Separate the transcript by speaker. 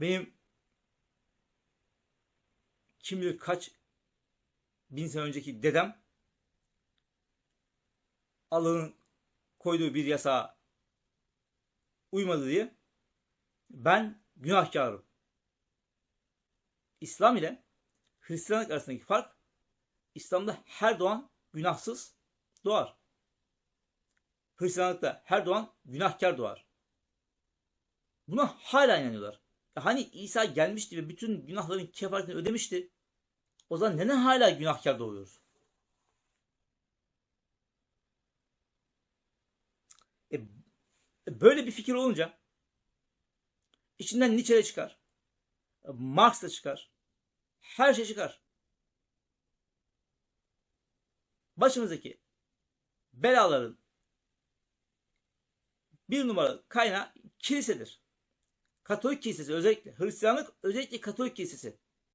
Speaker 1: benim kim bilir kaç bin sene önceki dedem Allah'ın koyduğu bir yasağa uymadı diye ben günahkarım. İslam ile Hristiyanlık arasındaki fark İslam'da her doğan günahsız doğar. Hristiyanlıkta her doğan günahkar doğar. Buna hala inanıyorlar. Hani İsa gelmişti ve bütün günahların kefaretini ödemişti. O zaman neden hala günahkar doğuyoruz? E, böyle bir fikir olunca içinden Nietzsche çıkar. e, Marx da çıkar. Her şey çıkar. Başımızdaki belaların bir numaralı kaynağı kilisedir. Katolik kilisesi özellikle. Hristiyanlık özellikle Katolik kilisesi.